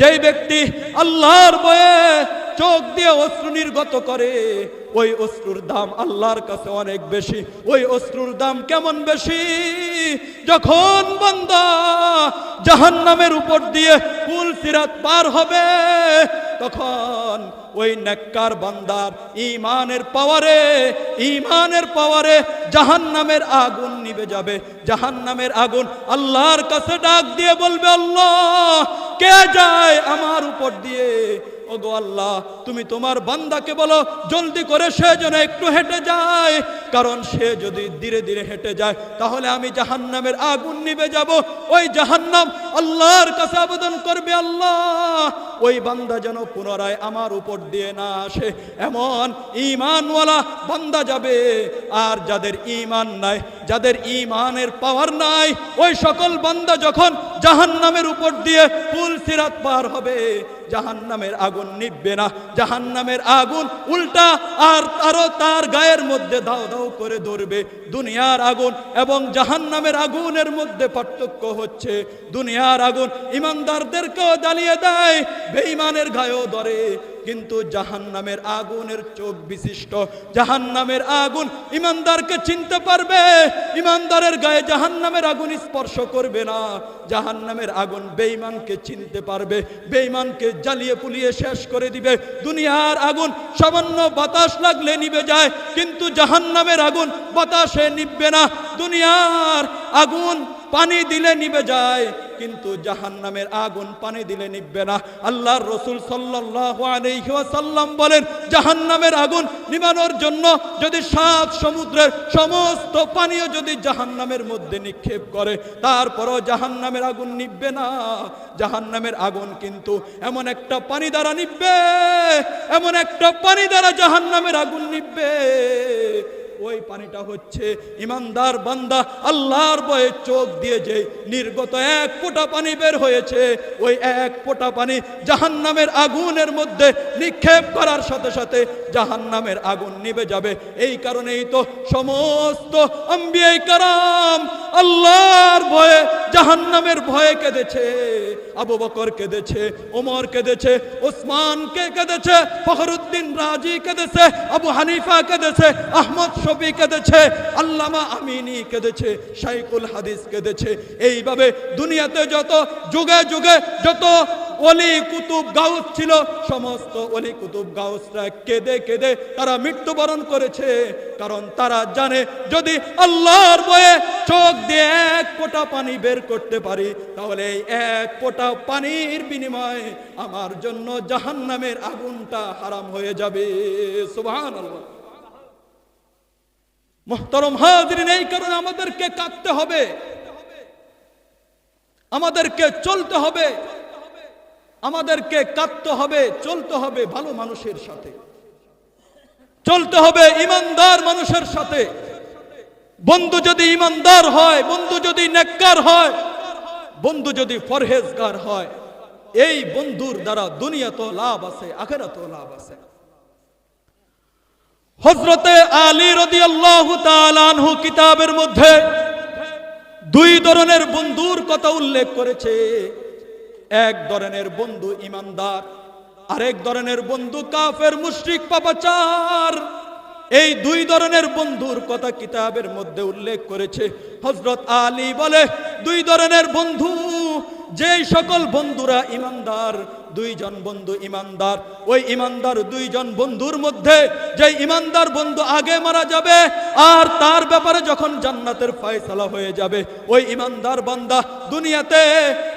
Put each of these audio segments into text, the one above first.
যেই ব্যক্তি আল্লাহর বয়ে চোখ দিয়ে অশ্রু নির্গত করে, ওই অশ্রুর দাম আল্লাহর কাছে অনেক বেশি। ওই অশ্রুর দাম কেমন বেশি? যখন বান্দা জাহান্নামের উপর দিয়ে ফুল সিরাত পার হবে, তখন ওই নেককার বান্দার ইমানের পাওয়ারে ইমানের পাওয়ারে জাহান্নামের আগুন নিভে যাবে। জাহান্নামের আগুন আল্লাহর কাছে ডাক দিয়ে বলবে, আল্লাহ, কে যায় আমার উপর দিয়ে? ওগো আল্লাহ, তুমি তোমার বান্দাকে বলো, জলদি করে সে যেন একটু হেঁটে যায়। কারণ সে যদি ধীরে ধীরে হেঁটে যায়, তাহলে আমি জাহান্নামের আগুন নিবে যাব। ওই জাহান্নাম আল্লাহর কাছে আবেদন করবে, আল্লাহ, ওই বান্দা যেন পুনরায় আমার উপর দিয়ে না আসে, এমন ইমানওয়ালা বান্দা যাবে। আর যাদের ইমান নাই, যাদের ইমানের পাওয়ার নাই, ওই সকল বান্দা যখন জাহান্নামের উপর দিয়ে ফুল সিরাত পার হবে, জাহান্নামের আগুন নিববে না, জাহান্নামের আগুন উল্টা আর আরও তার গায়ের মধ্যে দাও দাও করে ধরবে। দুনিয়ার আগুন এবং জাহান্নামের আগুনের মধ্যে পার্থক্য হচ্ছে। দুনিয়ার আগুন ইমানদারদেরকেও জ্বালিয়ে দেয়, বেঈমানের গায়েও ধরে। কিন্তু জাহান্নামের আগুনের চোখ বিশিষ্ট। জাহান্নামের আগুন ইমানদারকে চিনতে পারবে। ইমানদারের গায়ে জাহান্নামের আগুন স্পর্শ করবে না। জাহান্নামের আগুন বেঈমানকে চিনতে পারবে। বেঈমানকে জ্বালিয়ে পুলিয়ে শেষ করে দিবে। দুনিয়ার আগুন সামান্য বাতাস লাগলে নিবে যায়, কিন্তু জাহান্নামের আগুন বাতাসে নিববে না। দুনিয়ার আগুন পানি দিলে নিবে যায়। কিন্তু জাহান্নামের আগুন পানি দিলে নিববে না। আল্লাহর রসুল ওয়াসাল্লাম বলেন, জাহান্নামের আগুন নিবানোর জন্য যদি সাত সমুদ্রের সমস্ত পানীয় যদি জাহান্নামের মধ্যে নিক্ষেপ করে, তারপরও জাহান্নামের আগুন নিববে না। জাহান্নামের আগুন কিন্তু এমন একটা পানি দ্বারা নিববে এমন একটা পানি দ্বারা জাহান্নামের আগুন নিববে ওই পানিটা হচ্ছে ইমানদার বান্দা, আল্লাহর বয়ে চোখ দিয়ে যে নির্গত এক ফোঁটা পানি বের হয়েছে, ওই এক ফোঁটা পানি জাহান্নামের আগুনের মধ্যে নিক্ষেপ করার সাথে সাথে জাহান্নামের আগুন নিভে যাবে। এই কারণেই তো সমস্ত আম্বিয়াই কারাম আল্লাহর ভয়ে, জাহান্নামের ভয়ে কেঁদেছে। আবু বকর কেঁদেছে, ওমর কেঁদেছে ওসমানকে কেঁদেছে, ফখরুদ্দিন রাজি কেঁদেছে, আবু হানিফা কেঁদেছে, আহমদ শফি কেঁদেছে, আল্লামা আমিনী কেঁদেছে শাইকুল হাদিস কেঁদেছে। এইভাবে দুনিয়াতে যত যুগে যুগে যত অলি কুতুব গাউস ছিল, সমস্ত অলি কুতুব গাউসরা কেঁদে কেঁদে তারা মৃত্যুবরণ করেছে। কারণ তারা জানে, যদি আল্লাহর বয়ে চোখ দিয়ে এক ফোঁটা পানি বের করতে পারি, তাহলে এই এক ফোঁটা পানির বিনিময়ে আমার জন্য জাহান্নামের আগুনটা হারাম হয়ে যাবে। সুবহানাল্লাহ। মোহতরম হাজরিন, এই কারণে আমাদেরকে কাঁদতে হবে। আমাদেরকে চলতে হবে। আমাদেরকে কাঁদতে হবে, চলতে হবে ভালো মানুষের সাথে। চলতে হবে ইমানদার মানুষের সাথে। বন্ধু যদি ইমানদার হয়, বন্ধু যদি নেককার হয়, বন্ধু যদি ফরহেজগার হয়, এই বন্ধুর দ্বারা দুনিয়া তো লাভ আছে আখেরাত লাভ আছে। হজরতে আলী রদি আল্লাহ আনহু কিতাবের মধ্যে দুই ধরনের বন্ধুর কথা উল্লেখ করেছে। এক ধরনের বন্ধু ইমানদার, আরেক ধরনের বন্ধু কাফের মুশ্রিক পাপাচার। এই দুই ধরনের বন্ধুর কথা কিতাবের মধ্যে উল্লেখ করেছে। হজরত আলী বলে, দুই ধরনের বন্ধু, যেই সকল বন্ধুরা ইমানদার দুইজন বন্ধু ইমানদার। ওই ইমানদার দুইজন বন্ধুর মধ্যে যে ইমানদার বন্ধু আগে মারা যাবে, আর তার ব্যাপারে যখন জান্নাতের ফয়সালা হয়ে যাবে, ওই ইমানদার বান্দা দুনিয়াতে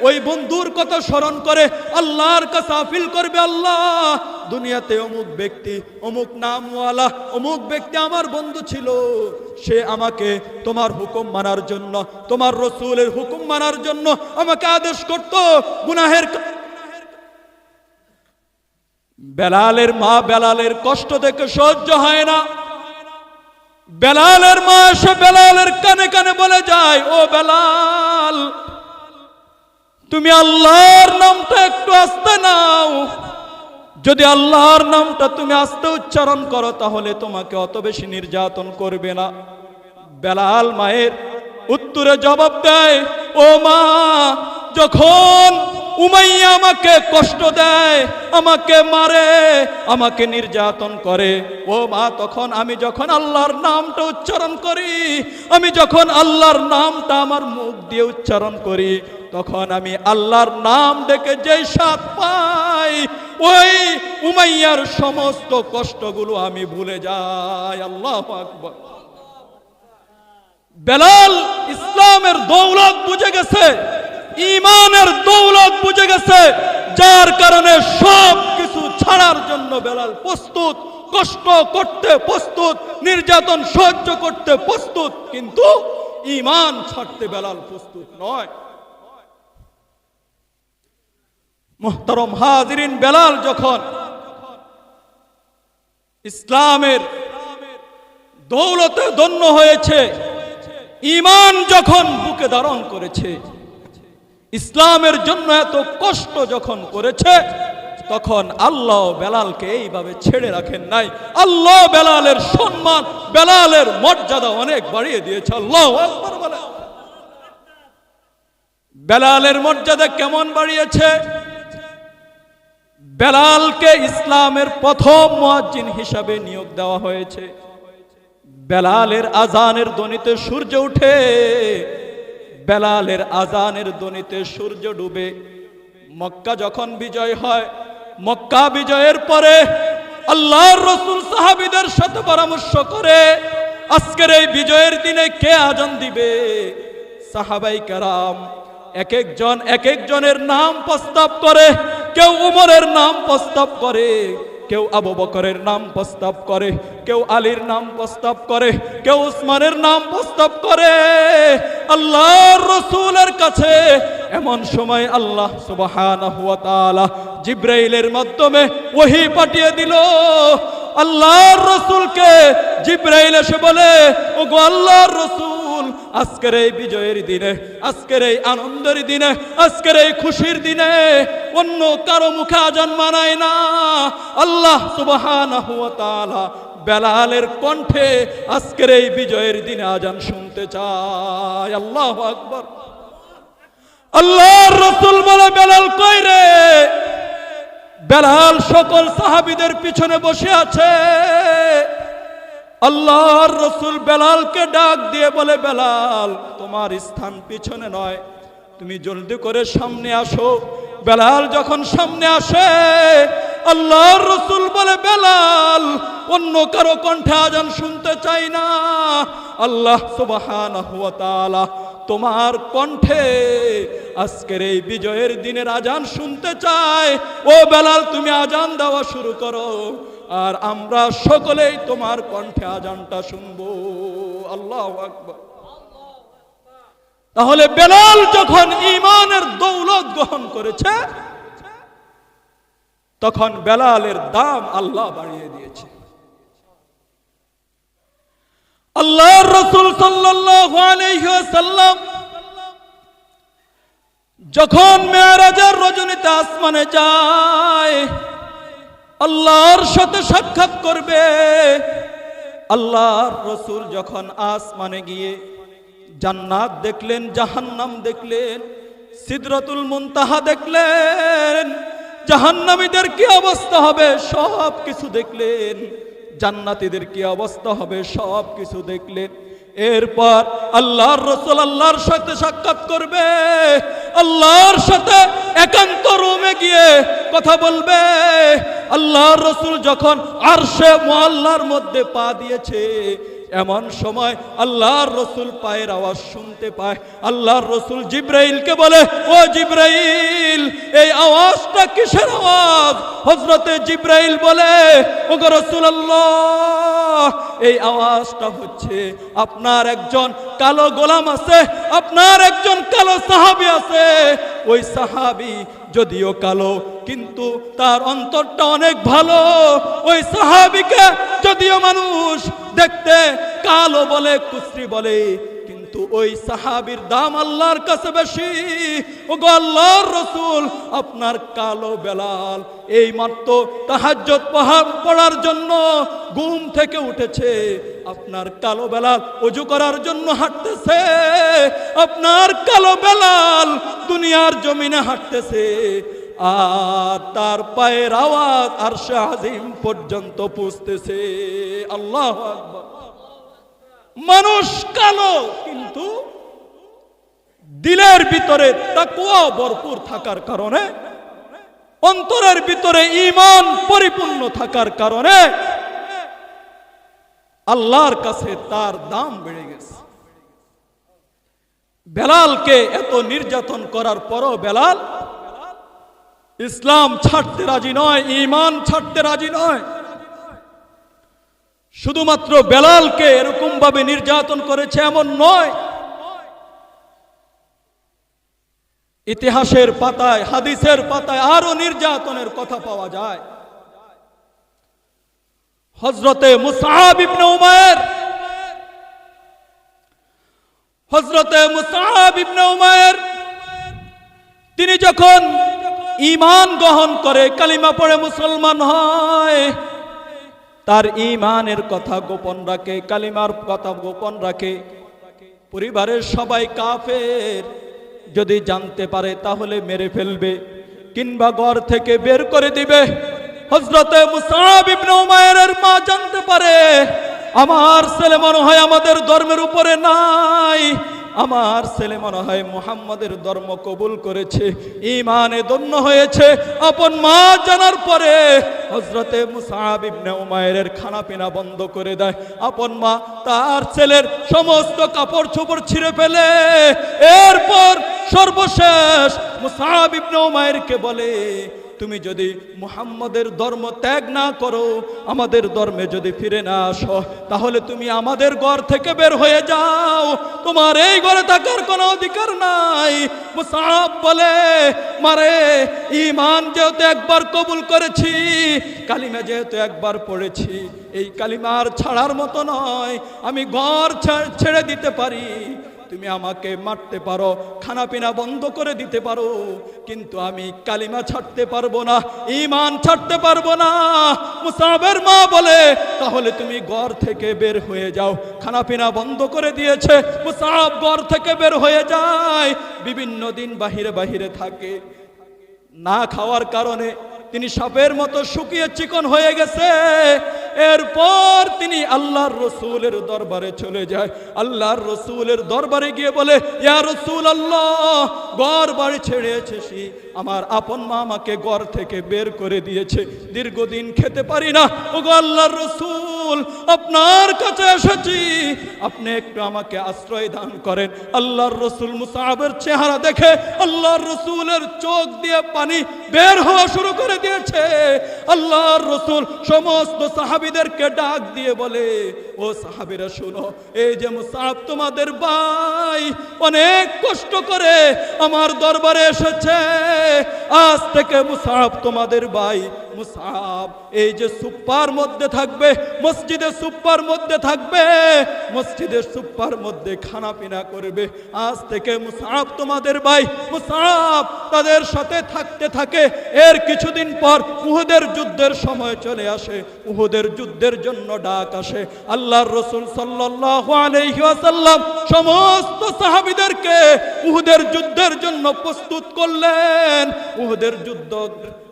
ওই বন্ধুর কথা স্মরণ করে আল্লাহর কাছে আফিল করবে, আল্লাহ, দুনিয়াতে অমুক ব্যক্তি, অমুক নামওয়ালা, অমুক ব্যক্তি আমার বন্ধু ছিল, সে আমাকে তোমার হুকুম মানার জন্য, তোমার রসুলের হুকুম মানার জন্য আমাকে আদেশ করত, গুনাহের বেলালের মা বেলালের কষ্ট দেখে সহ্য হয় না। বেলালের মা এসে বেলালের কানে কানে বলে যায়, ও বেলাল, তুমি আল্লাহর নামটা একটু আস্তে নাও। যদি আল্লাহর নামটা তুমি আস্তে উচ্চারণ করো, তাহলে তোমাকে অত বেশি নির্যাতন করবে না। বেলাল মায়ের উত্তরে জবাব দেয়, ও মা, যখন উমাইয়া আমাকে কষ্ট দেয়, আমাকে মারে, আমাকে নির্যাতন করে। ও মা, তখন আমি যখন আল্লাহর নামটা উচ্চারণ করি, আমি যখন আল্লাহর নামটা আমার মুখ দিয়ে উচ্চারণ করি, তখন আমি আল্লাহর নাম ডেকে যেই স্বাদ পাই, ওই উমাইয়ার সমস্ত কষ্টগুলো আমি ভুলে যাই। আল্লাহ আকবর। বেলাল ইসলামের দৌলত বুঝে গেছে। ইমানের দৌলত বুঝে গেছে, যার কারণে সব কিছু ছাড়ার জন্য বেলাল প্রস্তুত, কষ্ট করতে প্রস্তুত, নির্যাতন সহ্য করতে প্রস্তুত, কিন্তু ইমান ছাড়তে বেলাল প্রস্তুত নয়। মোহতরম হাজিরিন, বেলাল যখন ইসলামের দৌলতে ধন্য হয়েছে ইমান যখন বুকে ধারণ করেছে ইসলামের জন্য এত কষ্ট যখন করেছে, তখন আল্লাহ বেলালকে এইভাবে ছেড়ে রাখেন নাই। আল্লাহ বেলালের সম্মান, বেলালের মর্যাদা অনেক বাড়িয়ে দিয়েছে। আল্লাহ বেলালের মর্যাদা কেমন বাড়িয়েছে? বেলালকে ইসলামের প্রথম মুয়াজ্জিন হিসাবে নিয়োগ দেওয়া হয়েছে। বেলালের আজানের ধ্বনিতে সূর্য উঠে। বেলালের আজানের ধ্বনিতে সূর্য ডুবে। মক্কা যখন বিজয় হয়, মক্কা বিজয়ের পরে আল্লাহর রসুল সাহাবিদের সাথে পরামর্শ করে, আজকের এই বিজয়ের দিনে কে আজান দিবে? সাহাবাই কারাম এক একজন, এক একজনের নাম প্রস্তাব করে, কেউ উমরের নাম প্রস্তাব করে। কেউ আবু বকরের নাম প্রস্তাব করে, কেউ আলীর নাম প্রস্তাব করে, কেউ উসমানের নাম প্রস্তাব করে। আল্লাহ রসুলের কাছে এমন সময় আল্লাহ তাআলা জিব্রাইলের মাধ্যমে ওহী পাঠিয়ে দিল। আল্লাহর রসুলকে জিব্রাইল এসে বলে ও গো আল্লাহর রসুল আজকের এই বিজয়ের দিনে, আজকের এই আনন্দের দিনে, আজকের এই খুশির দিনে অন্য কারও মুখে আজান মানায় না। আল্লাহ তাআলা বেলালের কণ্ঠে আজকের এই বিজয়ের দিনে আজান শুনতে চায়। আল্লাহ আকবার। আল্লাহর রসুল বলে, বেলাল কই রে? বেলাল সকল সাহাবিদের পিছনে বসে আছে। আল্লাহর রসুল বেলালকে ডাক দিয়ে বলে, বেলাল, তোমার স্থান পিছনে নয়। তুমি জলদি করে সামনে আসো। বেলাল যখন সামনে আসে, আল্লাহর রসুল বলে, বেলাল, অন্য কারও কণ্ঠে আজান শুনতে চাই না। আল্লাহ সুবহানাহু ওয়া তোমার কণ্ঠে আজকের এই বিজয়ের দিনের আজান শুনতে চায়। ও বেলাল, তুমি আজান দেওয়া শুরু করো। আর আমরা সকলেই তোমার কণ্ঠে আজানটা শুনব। আল্লাহ আকবার। তাহলে বেলাল যখন ইমানের দৌলত গ্রহণ করেছে, তখন বেলালের দাম আল্লাহ বাড়িয়ে দিয়েছে। আল্লাহর রসুল ওয়াসাল্লাম যখন মেয়ারাজের রজনীতে আসমানে যায় আল্লাহর সাথে সাক্ষাৎ করবে। আল্লাহর রসুল যখন আসমানে গিয়ে জান্নাত দেখলেন, জাহান্নাম দেখলেন, সিদরাতুল মুনতাহা দেখলেন, জাহান্নামীদের কি অবস্থা হবে? সব কিছু দেখলেন, জান্নাতীদের কি অবস্থা হবে? সব কিছু দেখলেন। এরপর আল্লাহর রসুল আল্লাহর সাথে সাক্ষাৎ করবে। আল্লাহর সাথে একান্ত রুমে গিয়ে কথা বলবে। আল্লাহর রসুল যখন আরশে মহল্লার মধ্যে পা দিয়েছে এমন সময় আল্লাহর রসুল পায়ের আওয়াজ শুনতে পায়। আল্লাহর রসুল জিব্রাইলকে বলে, ও জিব্রাইল, এই আওয়াজটা কিসের আওয়াজ? হজরতে জিব্রাইল বলে ও রসুল আল্লাহ এই আওয়াজটা হচ্ছে আপনার একজন কালো গোলাম আছে, আপনার একজন কালো সাহাবি আছে। ওই সাহাবি যদিও কালো, কিন্তু তার অন্তরটা অনেক ভালো। ওই সাহাবিকে যদিও মানুষ দেখতে কালো বলে কুশ্রি বলে, কিন্তু ওই সাহাবির দাম আল্লাহর কাছে বেশি। ও গো আল্লাহর রসুল, আপনার কালো বেলাল, এই মাত্র তাহাজ্জত পড়ার জন্য ঘুম থেকে উঠেছে। আপনার কালো বেলাল অজু করার জন্য হাঁটতেছে। আপনার কালো বেলাল দুনিয়ার জমিনে হাঁটতেছে। আর তার পায়ের আওয়াজ আর শাহিম পর্যন্ত পুষতেছে। আল্লাহ মানুষ কালো, কিন্তু দিলের ভিতরে তাকুয়া ভরপুর থাকার কারণে, অন্তরের ভিতরে ইমান পরিপূর্ণ থাকার কারণে আল্লাহর কাছে তার দাম বেড়ে গেছে। বেলালকে এত নির্যাতন করার পরও বেলাল ইসলাম ছাড়তে রাজি নয় ইমান ছাড়তে রাজি নয়। শুধুমাত্র বেলালকে এরকম ভাবে নির্যাতন করেছে এমন নয়। ইতিহাসের পাতায়, হাদিসের পাতায় আরও নির্যাতনের কথা পাওয়া যায়। হজরতে মুসাহাব হজরতে মুসাহাব তিনি যখন ঈমান গ্রহণ করে, কালিমা পড়ে মুসলমান হয়। তার ঈমানের কথা গোপন রাখে, কালিমার কথা গোপন রাখে। পরিবারের সবাই কাফের। যদি জানতে পারে, তাহলে মেরে ফেলবে, কিংবা ঘর থেকে বের করে দিবে। হজরতে মুসাব ইবনে উমায়ের মা জানতে পারে, আমার ছেলে মনে হয় আমাদের ধর্মের উপরে নাই। আমার ছেলে মনে হয় মুহাম্মাদের ধর্ম কবুল করেছে ইমানে দন্য হয়েছে। আপন মা জানার পরে হজরতে মুসাব ইবনে উমায়ের খানা পিনা বন্ধ করে দেয়। আপন মা তার ছেলের সমস্ত কাপড় চোপড় ছিঁড়ে ফেলে। এরপর সর্বশেষ মুসাব ইবনে উমায়েরকে বলে তুমি যদি মুহাম্মাদের ধর্ম ত্যাগ না করো, আমাদের ধর্মে যদি ফিরে না আসো, তাহলে তুমি আমাদের ঘর থেকে বের হয়ে যাও। তোমার এই ঘরে থাকার কোনো অধিকার নাই। মুসাব বলে, মারে ইমান যেহেতু একবার কবুল করেছি, কালিমা যেহেতু একবার পড়েছি, এই কালিমার ছাড়ার মতো নয়। আমি ঘর ছেড়ে দিতে পারি। তুমি আমাকে মারতে পারো খানা পিনা বন্ধ করে দিতে পারো, কিন্তু আমি কালিমা ছাড়তে পারব না ইমান ছাড়তে পারব না। মুসাবের মা বলে, তাহলে তুমি ঘর থেকে বের হয়ে যাও। খানা পিনা বন্ধ করে দিয়েছে, মুসাব ঘর থেকে বের হয়ে যায়। বিভিন্ন দিন বাহিরে বাহিরে থাকে। না খাওয়ার কারণে তিনি সাপের মতো শুকিয়ে চিকন হয়ে গেছে। এরপর তিনি আল্লাহর রসুলের দরবারে চলে যায়। আল্লাহর রসুলের দরবারে গিয়ে বলে, ইয়া রসুল আল্লাহ ঘর বাড়ি ছেড়ে এসেছি। আমার আপন মা আমাকে ঘর থেকে বের করে দিয়েছে। দীর্ঘদিন খেতে পারি না। ও গো আল্লাহর রসুল, আপনার কাছে এসেছি। আপনি একটু আমাকে আশ্রয় দান করেন। আল্লাহর রসুল মুসাহাবের চেহারা দেখে আল্লাহর রসুলের চোখ দিয়ে পানি বের হওয়া শুরু করে দিয়েছে। আল্লাহর রসুল সমস্ত সাহাবিদেরকে ডাক দিয়ে বলে, ও সাহাবিরা, শুনো, এই যে মুসাফ তোমাদের ভাই অনেক কষ্ট করে আমার দরবারে এসেছে। আজ থেকে মুসাহাব তোমাদের ভাই। মুসাহাব, এই যে সুপ্পার মধ্যে থাকবে, মসজিদে সুপ্পার মধ্যে থাকবে মসজিদের সুপ্পার মধ্যে খানা পিনা করবে। আজ থেকে মুসাহাব তোমাদের ভাই। মুসাহাব, তাদের সাথে থাকতে থাকে। এর কিছুদিন পর উহুদের যুদ্ধের সময় চলে আসে। উহুদের যুদ্ধের জন্য ডাক আসে। আল্লাহর রসুল সাল্লাল্লাহু আলাইহি সমস্ত সাহাবীদেরকে উহুদের যুদ্ধের জন্য প্রস্তুত করলেন। উহুদের যুদ্ধ।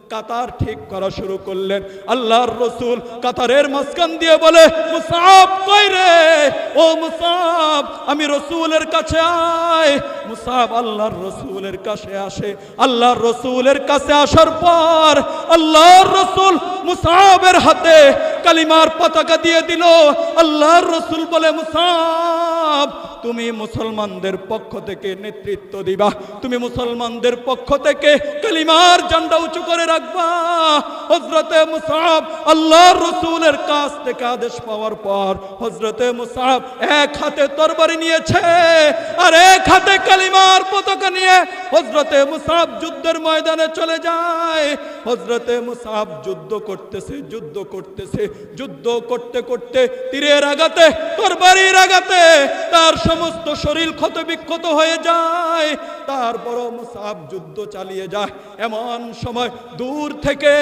কাতার ঠিক করা শুরু করলেন। আল্লাহর রসুল কাতারের মাঝখান দিয়ে বলে মুসাব কই রে? ও মুসাব আমি রসুলের কাছে আয়। মুসাব আল্লাহর রসুলের কাছে আসে। আল্লাহর রসুলের কাছে আসার পর আল্লাহর রসুল মুসাবের হাতে কালিমার পতাকা দিয়ে দিল। আল্লাহর রসুল বলে মুসাব তুমি মুসলমানদের পক্ষ থেকে নেতৃত্ব দিবা। তুমি মুসলমানদের পক্ষ থেকে কালিমার ঝান্ডা উঁচু করে রাখবা হজরতে মুসাব আল্লাহর রসুলের কাছ থেকে আদেশ পাওয়ার পর হজরতে মুসাব এক হাতে তরবারি নিয়েছে আর এক হাতে কালিমার পতাকা নিয়ে হজরতে মুসাব যুদ্ধের ময়দানে চলে যায়। হজরতে মুসাব যুদ্ধ করতেছে যুদ্ধ করতেছে, যুদ্ধ করতে করতে তীরের আগাতে তরবারির আগাতে তার সমস্ত শরীর ক্ষত বিক্ষত হয়ে যায়। তারপরও মুসাব যুদ্ধ চালিয়ে যায়। এমন সময় দূর থেকে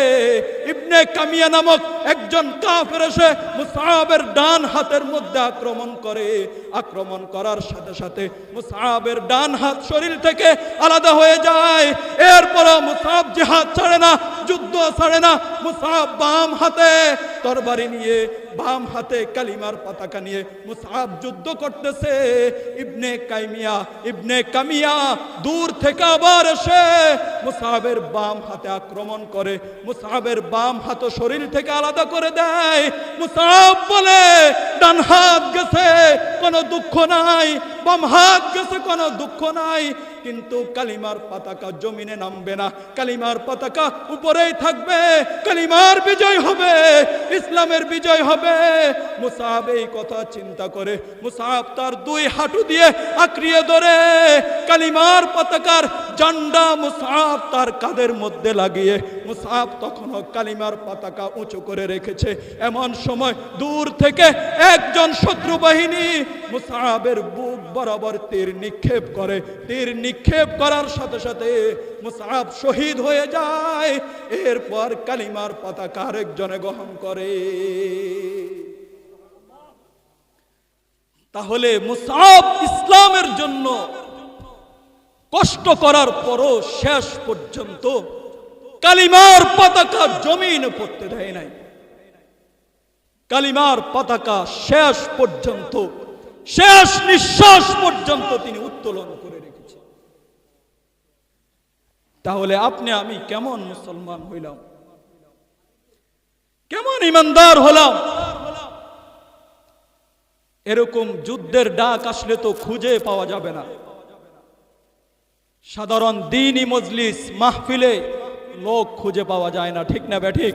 ইবনে কামিয়া নামক একজন কাফের এসে মুসাবের ডান হাতের মধ্যে আক্রমণ করে। আক্রমণ করার সাথে সাথে মুসাবের ডান হাত শরীর থেকে আলাদা হয়ে যায়। এরপরও মুসাব জিহাদ ছাড়ে না যুদ্ধ ছাড়ে না মুসাব বাম হাতে তরবারি নিয়ে বাম হাতে কালিমার পতাকা নিয়ে মুসাব যুদ্ধ করতেছে। ইবনে কাইমিয়া, ইবনে কামিয়া দূর থেকে আবার এসে মুসাবের বাম হাতে আক্রমণ করে, মুসাবের বাম হাত শরীর থেকে আলাদা করে দেয়। মুসাব বলে, ডান হাত গেছে, কোনো দুঃখ নাই। বাম হাত গেছে, কোনো দুঃখ নাই। কিন্তু কালিমার পতাকা জমিনে নামবে না। কালিমার পতাকা উপরেই থাকবে। কালিমার বিজয় হবে, ইসলামের বিজয় হবে মুসাহাব এই কথা চিন্তা করে। মুসাহাব তার দুই হাঁটু দিয়ে আঁকড়িয়ে ধরে। কালিমার পতাকার জান্ডা মুসাহাব তার কাদের মধ্যে লাগিয়ে মুসাহাব তখনও কালিমার পতাকা উঁচু করে রেখেছে। এমন সময় দূর থেকে একজন শত্রু বাহিনী মুসাহাবের বুক বরাবর তীর নিক্ষেপ করে। তীর নিক্ষেপ করার সাথে সাথে মুসাহাব শহীদ হয়ে যায়। এরপর কালিমার পতাকা আরেকজনে গ্রহণ করে। তাহলে মুসাব ইসলামের জন্য কষ্ট করার পরও শেষ পর্যন্ত কালিমার পতাকা জমিনে পড়তে দেয় নাই। কালিমার পতাকা শেষ পর্যন্ত, শেষ নিঃশ্বাস পর্যন্ত তিনি উত্তোলন করে রেখেছেন। তাহলে আপনি, আমি কেমন মুসলমান হইলাম? কেমন ইমানদার হলাম? এরকম যুদ্ধের ডাক আসলে তো খুঁজে পাওয়া যাবে না। সাধারণ দিনই মজলিস, মাহফিলে লোক খুঁজে পাওয়া যায় না, ঠিক না ব্যাঠিক